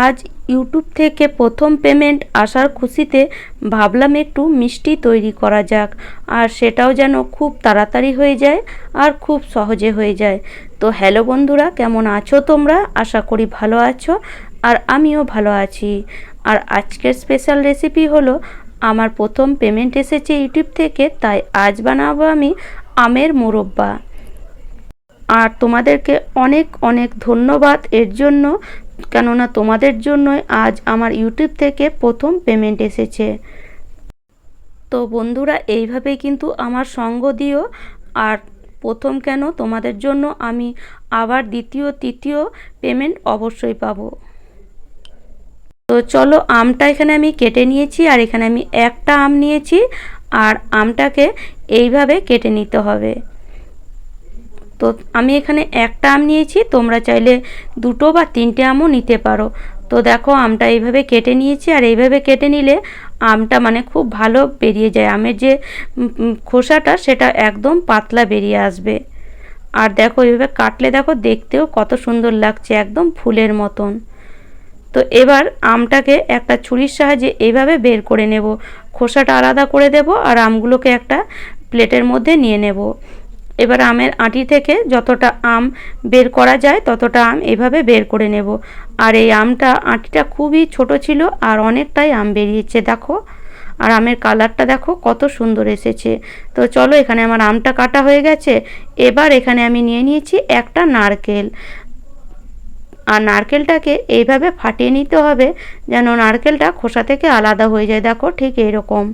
আজ ইউটিউব থেকে প্রথম পেমেন্ট আসার খুশিতে ভাবলাম একটু মিষ্টি তৈরি করা যাক, আর সেটাও যেন খুব তাড়াতাড়ি হয়ে যায় আর খুব সহজে হয়ে যায়। তো হ্যালো বন্ধুরা, কেমন আছো তোমরা? আশা করি ভালো আছো, আর আমিও ভালো আছি। আর আজকের স্পেশাল রেসিপি হলো আমার প্রথম পেমেন্ট এসেছে ইউটিউব থেকে, তাই আজ বানাবো আমি আমের মোরব্বা। আর তোমাদেরকে অনেক অনেক ধন্যবাদ এর জন্য। কেননা তোমাদের জন্যই আজ আমার ইউটিউব থেকে প্রথম পেমেন্ট এসেছে। তো বন্ধুরা, এইভাবেই কিন্তু আমার সঙ্গ দিও। আর প্রথম কেন তোমাদের জন্য আমি আবার দ্বিতীয়, তৃতীয় পেমেন্ট অবশ্যই পাবো। তো চলো, আমটা এখানে আমি কেটে নিয়েছি আর এখানে আমি একটা আম নিয়েছি। আর আমটাকে এইভাবে কেটে নিতে হবে। তো আমি এখানে একটা আম নিয়েছি, তোমরা চাইলে দুটো বা তিনটে আমও নিতে পারো। তো দেখো, আমটা এইভাবে কেটে নিয়েছি, আর এইভাবে কেটে নিলে আমটা মানে খুব ভালো বেরিয়ে যায়। আমের যে খোসাটা, সেটা একদম পাতলা বেরিয়ে আসবে। আর দেখো, এইভাবে কাটলে দেখো, দেখতেও কত সুন্দর লাগছে, একদম ফুলের মতন। তো এবার আমটাকে একটা ছুরির সাহায্যে এইভাবে বের করে নেব। খোসাটা আলাদা করে দেব, আর আমগুলোকে একটা প্লেটের মধ্যে নিয়ে নেব। এবার আমের আঁটি থেকে যতটা আম বের করা যায়, ততটা আম এভাবে বের করে নেব। আর এই আমটা, আঁটিটা খুবই ছোট ছিল আর অনেকটাই আম বেরিয়েছে, দেখো। আর আমের কালারটা দেখো, কত সুন্দর এসেছে। তো চলো, এখানে আমার আমটা কাটা হয়ে গেছে। এবার এখানে আমি নিয়ে নিয়েছি একটা নারকেল। আর নারকেলটাকে এইভাবে ফাটিয়ে নিতে হবে যেন নারকেলটা খোসা থেকে আলাদা হয়ে যায়, দেখো, ঠিক এরকম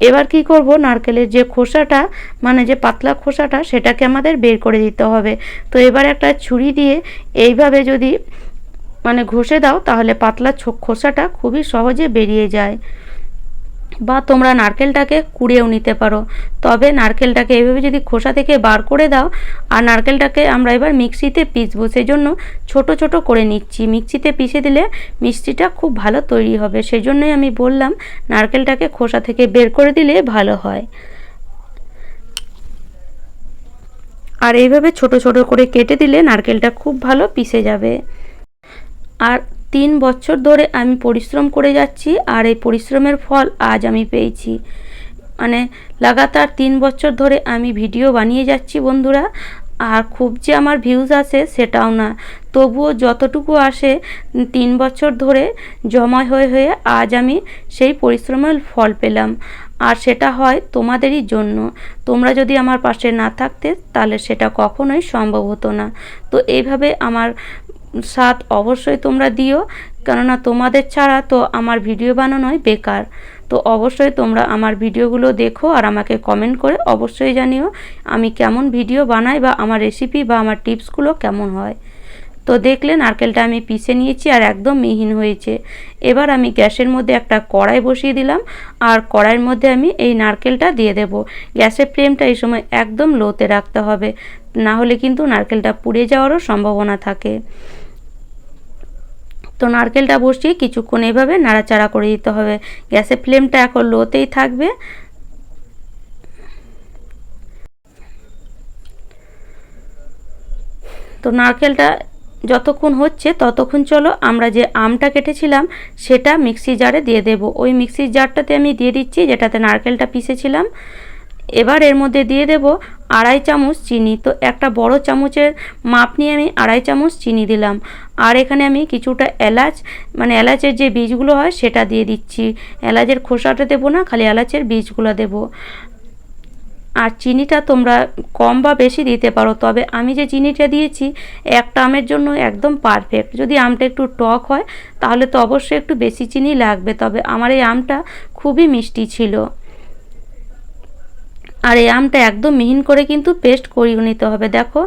এবার কি করব? নারকেলের যে খোসাটা মানে যে পাতলা খোসাটা, সেটাকে আমাদের বের করে দিতে হবে। তো এবার একটা ছুরি দিয়ে এইভাবে যদি মানে ঘষে দাও, তাহলে পাতলা খোসাটা খুবই সহজে বেরিয়ে যায়। বা তোমরা নারকেলটাকে কুড়িয়েও নিতে পারো। তবে নারকেলটাকে এভাবে যদি খোসা থেকে বার করে দাও, আর নারকেলটাকে আমরা এবার মিক্সিতে পিসবো সেই জন্য ছোট ছোট করে নিচ্ছি। মিক্সিতে পিষে দিলে মিষ্টিটা খুব ভালো তৈরি হবে। সেই জন্যই আমি বললাম, নারকেলটাকে খোসা থেকে বের করে দিলে ভালো হয়। আর এইভাবে ছোট ছোট করে কেটে দিলে নারকেলটা খুব ভালো পিষে যাবে। আর তিন বছর ধরে আমি পরিশ্রম করে যাচ্ছি আর এই পরিশ্রমের ফল আজ আমি পেয়েছি। মানে লাগাতার তিন বছর ধরে আমি ভিডিও বানিয়ে যাচ্ছি বন্ধুরা, আর খুব যে আমার ভিউজ আসে সেটাও না। তবুও যতটুকু আসে, তিন বছর ধরে জমা হয়ে হয়ে আজ আমি সেই পরিশ্রমের ফল পেলাম। আর সেটা হয় তোমাদেরই জন্য। তোমরা যদি আমার পাশে না থাকতে, তাহলে সেটা কখনোই সম্ভব হতো না। তো এইভাবে আমার সাথ অবশ্যই তোমরা দিও, কেননা তোমাদের ছাড়া তো আমার ভিডিও বানানোই বেকার। তো অবশ্যই তোমরা আমার ভিডিওগুলো দেখো আর আমাকে কমেন্ট করে অবশ্যই জানিও আমি কেমন ভিডিও বানাই বা আমার রেসিপি বা আমার টিপসগুলো কেমন হয়। তো দেখলে নারকেলটা আমি পিষে নিয়েছি আর একদম মিহিন হয়েছে। এবার আমি গ্যাসের মধ্যে একটা কড়াই বসিয়ে দিলাম আর কড়াইয়ের মধ্যে আমি এই নারকেলটা দিয়ে দেব। গ্যাসের ফ্লেমটা এই সময় একদম লোতে রাখতে হবে, না হলে কিন্তু নারকেলটা পুড়ে যাওয়ারও সম্ভাবনা থাকে। তো নারকেলটা বসিয়ে কিছুক্ষণ এভাবে নাড়াচাড়া করে দিতে হবে। গ্যাসের ফ্লেমটা এখন লোতেই থাকবে। তো নারকেলটা যতক্ষণ হচ্ছে ততক্ষণ চলো আমরা যে আমটা কেটেছিলাম সেটা মিক্সি জারে দিয়ে দেব। ওই মিক্সির জারটাতে আমি দিয়ে দিচ্ছি যেটাতে নারকেলটা পিসেছিলাম এবার এর মধ্যে দিয়ে দেব আড়াই চামচ চিনি। তো একটা বড় চামচের মাপ নিয়ে আমি আড়াই চামচ চিনি দিলাম। আর এখানে আমি কিছুটা এলাচ মানে এলাচের যে বীজগুলো হয় সেটা দিয়ে দিচ্ছি। এলাচের খোসাটা দেবো না, খালি এলাচের বীজগুলো দেব। আর চিনিটা তোমরা কম বা বেশি দিতে পারো, তবে আমি যে চিনিটা দিয়েছি, একটা আমের জন্য একদম পারফেক্ট যদি আমটা একটু টক হয়, তাহলে তো অবশ্যই একটু বেশি চিনি লাগবে, তবে আমার এই আমটা খুবই মিষ্টি ছিল। আর এই আমটা একদম মিহিন করে কিন্তু পেস্ট করিয়ে নিতে হবে। দেখো,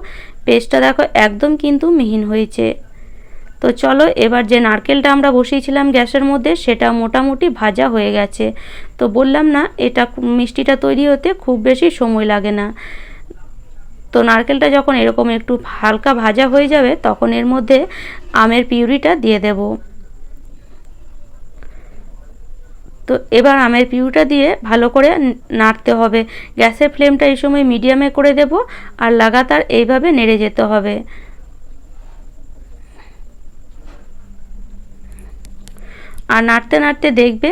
পেস্টটা দেখো একদম কিন্তু মিহিন হয়েছে। তো চলো, এবার যে নারকেলটা আমরা বসিয়েছিলাম গ্যাসের মধ্যে, সেটা মোটামুটি ভাজা হয়ে গেছে। তো বললাম না, এটা মিষ্টিটা তৈরি হতে খুব বেশি সময় লাগে না। তো নারকেলটা যখন এরকম একটু হালকা ভাজা হয়ে যাবে, তখন এর মধ্যে আমের পিউরিটা দিয়ে দেবো। তো এবার আমের পিউটা দিয়ে ভালো করে নাড়তে হবে। গ্যাসের ফ্লেমটা এই সময় মিডিয়ামে করে দেব আর লাগাতার এইভাবে নেড়ে যেতে হবে। আর নাড়তে নাড়তে দেখবে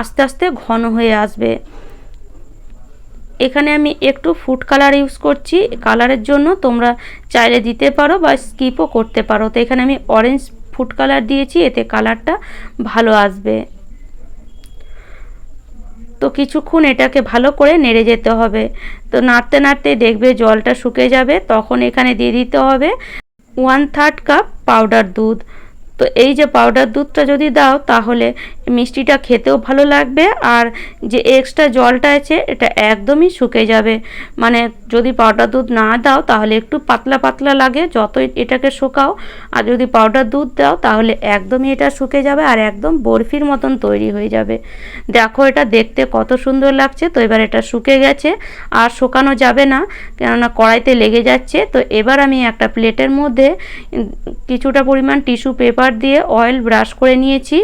আস্তে আস্তে ঘন হয়ে আসবে। এখানে আমি একটু ফুড কালার ইউজ করছি। কালারের জন্য তোমরা চাইলে দিতে পারো বা স্কিপও করতে পারো। তো এখানে আমি অরেঞ্জ ফুড কালার দিয়েছি, এতে কালারটা ভালো আসবে। তো কিছুক্ষণ এটাকে ভালো করে নেড়ে যেতে হবে। তো নাড়তে নাড়তে দেখবে জলটা শুকে যাবে, তখন এখানে দিয়ে দিতে হবে ওয়ান থার্ড কাপ পাউডার দুধ। তো এই যে পাউডার দুধটা যদি দাও, তাহলে মিষ্টিটা খেতেও ভালো লাগবে আর যে এক্সট্রা জলটা আছে, এটা একদমই শুকে যাবে। মানে যদি পাউডার দুধ না দাও, তাহলে একটু পাতলা পাতলা লাগে, যতই এটাকে শুকাও। আর যদি পাউডার দুধ দাও, তাহলে একদমই এটা শুকে যাবে আর একদম বরফির মতন তৈরি হয়ে যাবে। দেখো এটা দেখতে কত সুন্দর লাগছে, তো এবার এটা শুকে গেছে। আর শুকানো যাবে না, কেননা কড়াইতে লেগে যাচ্ছে। তো এবার আমি একটা প্লেটের মধ্যে কিছুটা পরিমাণ টিস্যু পেপার দিয়ে অয়েল ব্রাশ করে নিয়েছি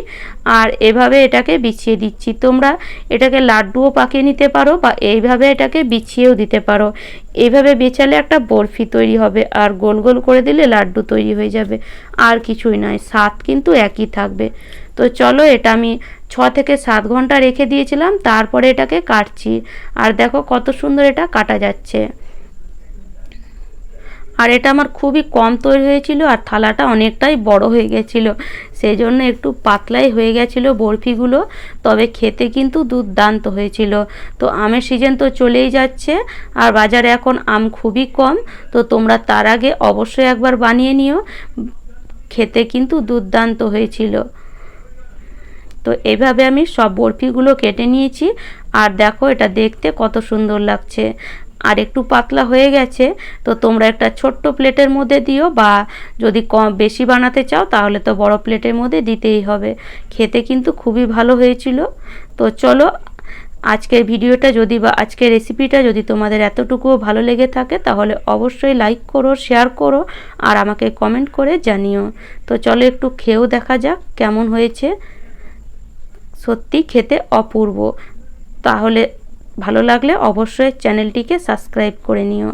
আর এভাবে এটাকে বিছিয়ে দিচ্ছি। তোমরা এটাকে লাড্ডুও পাকিয়ে নিতে পারো বা এইভাবে এটাকে বিছিয়েও দিতে পারো। এইভাবে বেচালে একটা বরফি তৈরি হবে আর গোল গোল করে দিলে লাড্ডু তৈরি হয়ে যাবে। আর কিছুই নয়, স্বাদ কিন্তু একই থাকবে। তো চলো এটা আমি ছ থেকে সাত ঘণ্টা রেখে দিয়েছিলাম, তারপরে এটাকে কাটছি। আর দেখো কত সুন্দর এটা কাটা যাচ্ছে। আর এটা আমার খুবই কম তৈরি হয়েছিল আর থালাটা অনেকটাই বড় হয়ে গেছিল। সেই জন্য একটু পাতলাই হয়ে গেছিল বরফিগুলো, তবে খেতে কিন্তু দুর্দান্ত হয়েছিল। তো আমের সিজন তো চলেই যাচ্ছে আর বাজারে এখন আম খুবই কম, তো তোমরা তার আগে অবশ্যই একবার বানিয়ে নিও। খেতে কিন্তু দুর্দান্ত হয়েছিল। তো এভাবে আমি সব বরফিগুলো কেটে নিয়েছি। আর দেখো এটা দেখতে কত সুন্দর লাগছে। আর একটু পাতলা হয়ে গেছে, তো তোমরা একটা ছোট্ট প্লেটের মধ্যে দিও বা যদি কম বেশি বানাতে চাও তাহলে তো বড় প্লেটের মধ্যে দিতেই হবে। খেতে কিন্তু খুবই ভালো হয়েছিল। তো চলো, আজকের ভিডিওটা যদি বা আজকের রেসিপিটা যদি তোমাদের এতটুকুও ভালো লেগে থাকে তাহলে অবশ্যই লাইক করো, শেয়ার করো আর আমাকে কমেন্ট করে জানিও। তো চলো একটু খেয়েও দেখা যাক কেমন হয়েছে। সত্যি খেতে অপূর্ব। তাহলে ভালো লাগলে অবশ্যই চ্যানেলটিকে সাবস্ক্রাইব করে নিও।